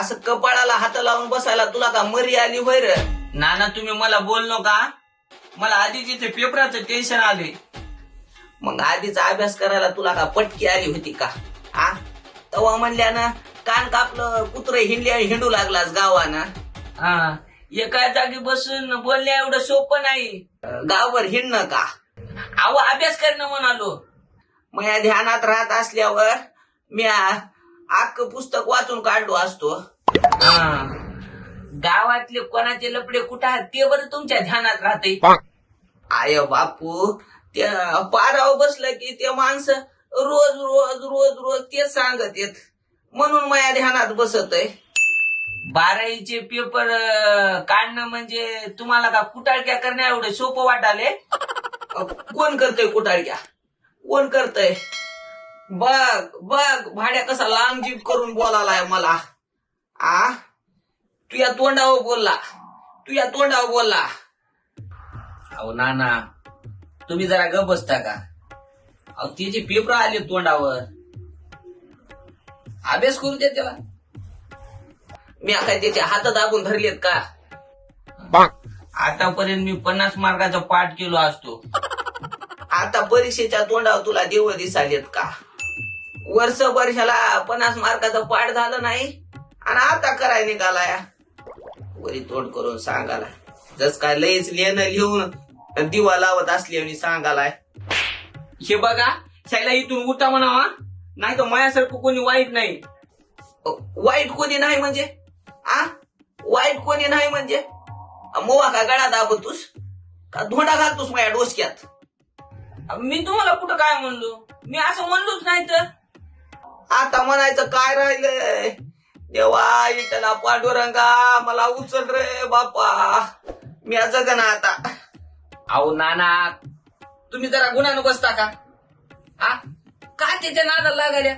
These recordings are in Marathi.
असं कपाळाला हात लावून बसायला तुला का मरी आली होय र? नाना तुम्ही मला बोल का? मला आधीच इथे पेपराचं टेन्शन आले मग आधीचा अभ्यास करायला तुला का पटकी आली होती का? आ? तवा म्हणल्यानं कान कापलं कुत्र हिंडल्या हिंडू लागलास गावानं. हा एका जागी बसून बोलण्या एवढं सोपं नाही. गावभर हिंडणं का? अहो अभ्यास करणं म्हणालो. मग या ध्यानात राहत असल्यावर मी अख्ख पुस्तक वाचून काढलो असतो. गावातले कोणाचे लपडे कुठं आहेत ते बरं तुमच्या ध्यानात राहते आय बापू त्या पारावर बसलं की ते माणसं रोज रोज रोज रोज ते सांगत येत. म्हणून माझ्या ध्यानात बसत आहे बारावीचे पेपर काढणं म्हणजे तुम्हाला का कुटाळक्या करण्या एवढे सोपं वाटाले कोण करतय कुटाळक्या? कोण करतय? बघ बघ भाड्या कसा लांब जीप करून बोलालाय मला. आ? तू या तोंडावर बोलला. तू या तोंडावर बोलला. अहो नाना तुम्ही जरा ग बसता का? अहो तिचे पेपर आले तोंडावर. अभ्यास करू दे त्याला मी काय त्याचे हात दाबून धरलेत का? आतापर्यंत मी पन्नास मार्काचा पाठ केलो असतो. आता परीक्षेच्या तोंडावर तुला देव दिसालेत का? वर्ष वर्षाला पन्नास मार्काचं पाठ झालं नाही. आणि आता कराय निघालाय वरी तोंड करून सांगाला. जस काय लयच लिहिणं लिहून दिवा लावत असल्याने सांगालाय हे बघा शायला इथून उठा म्हणावा. नाही तर माझ्यासारखं कोणी वाईट नाही. वाईट कोणी नाही म्हणजे? आ? वाईट कोणी नाही म्हणजे? मोवा का गळा दाबतोस? का धोंडा घालतोस माझ्या डोसक्यात? मी तुम्हाला कुठं काय म्हणलो? मी असं म्हणलोच नाही तर. आता म्हणायचं काय राहिलंय? देवा इटला पांडुरंगा मला उचल रे बापा मी जगना आता. अहो नाना तुम्ही जरा गुन्ह्यानं बसता का आ का त्याच्या नादाला लागाल्या?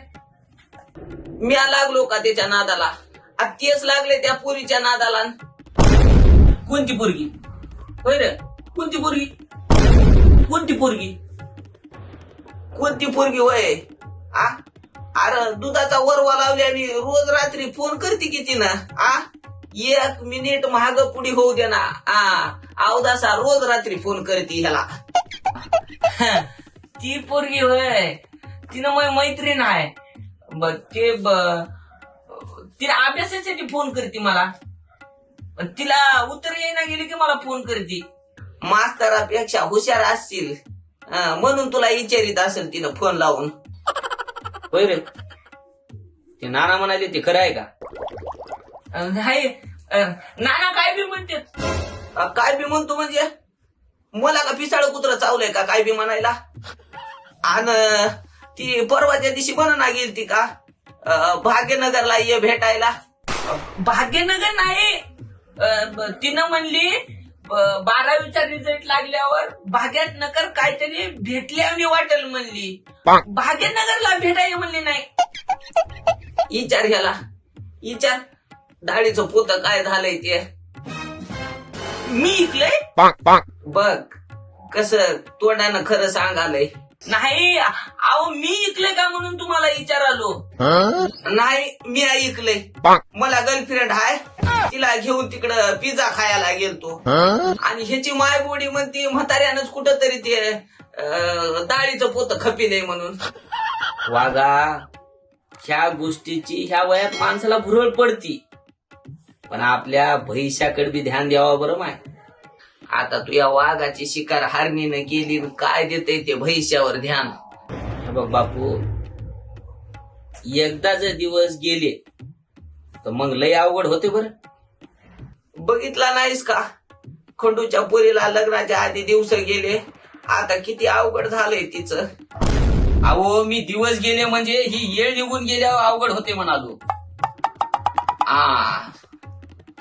मी लागलो का त्याच्या नादाला? तेच लागले त्या पुरीच्या नादाला. कोणती पोरगी? होय रे कोणती पोरगी? कोणती पोरगी? कोणती पोरगी वय आ? अरे दुधाचा वरवा लावल्याने रोज रात्री फोन करते की तिनं. आ? एक मिनिट महाग पुढे होऊ दे ना. आ अवदासा रोज रात्री फोन करते ह्याला. ती पोरगी होय. तिनं मग मैत्रीण आहे ब ते ब- तिला अभ्यासासाठी फोन करते मला. पण तिला उत्तर येईना गेली की मला फोन करते. मास्तरापेक्षा हुशार असतील म्हणून तुला विचारित असेल तिनं फोन लावून. होय रे. ते नाना म्हणाले ते खरं आहे का? नाही नाना काय बी म्हणते. काय बी म्हणतो म्हणजे? मला का पिसाळ कुत्र चावलंय का काय बी म्हणायला? आणि ती परवाच्या दिवशी म्हणा गेली ती का भाग्यनगरला ये भेटायला. भाग्यनगर नाही. तिनं म्हणली बारावीचा रिझल्ट लागल्यावर भाग्यात नगर काहीतरी भेटल्याने वाटेल म्हणली. भाग्यनगरला भेटायला म्हणली नाही. विचार घ्याला विचार. दाढीचं पोत काय झालंय ते. मी इकलंय? बघ कस तोंडानं खरं सांगालय. नाही अहो मी इकले का म्हणून तुम्हाला विचारालो? नाही मी ऐकलंय मला गर्लफ्रेंड आहे तिला घेऊन तिकडं पिझ्झा खायला गेलतो. आणि ह्याची मायबोडी म्हणते म्हाताऱ्यानंच कुठं तरी ते अं, डाळीचं पोत नाही म्हणून. वागा ह्या गोष्टीची ह्या वयात माणसाला भुरळ पडती. पण आपल्या भविष्याकडे बी ध्यान द्यावा बरं माय. आता तू या वाघाची शिकार हारणीनं केली न काय देते ते भविष्यावर ध्यान. हे बघ बापू एकदा जर दिवस गेले तर मग लय अवघड होते बर. बघितला नाहीस का? खंडूच्या पुरीला लग्नाच्या आधी दिवस गेले आता किती अवघड झालंय तिचं. अहो मी दिवस गेले म्हणजे ही येळ निघून गेल्यावर अवघड होते म्हणालो. आ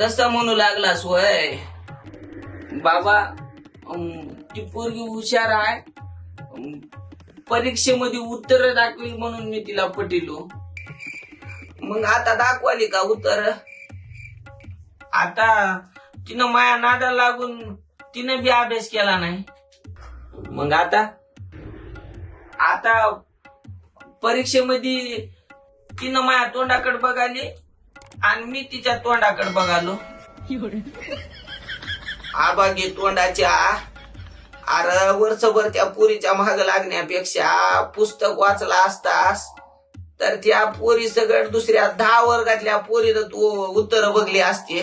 तस म्हणू लागला सोय बाबा अं, ती पोरगी हुशार आहे. परीक्षेमध्ये उत्तर दाखवी म्हणून मी तिला पटिलो. मग आता दाखवाली का उत्तर? आता तिनं माया नादा लागून तिनं बी अभ्यास केला नाही. मग आता? आता परीक्षेमध्ये तिनं माया तोंडाकडे बघाली आणि मी तिच्या तोंडाकडे बघालो. आबागी तोंडाच्या अरे वर्षभर त्या पोरीच्या माग लागण्यापेक्षा पुस्तक वाचला असतास तर त्या पोरी सगळ्यात दुसऱ्या दहा वर्गातल्या पोरीनं तू उत्तर बघली असते.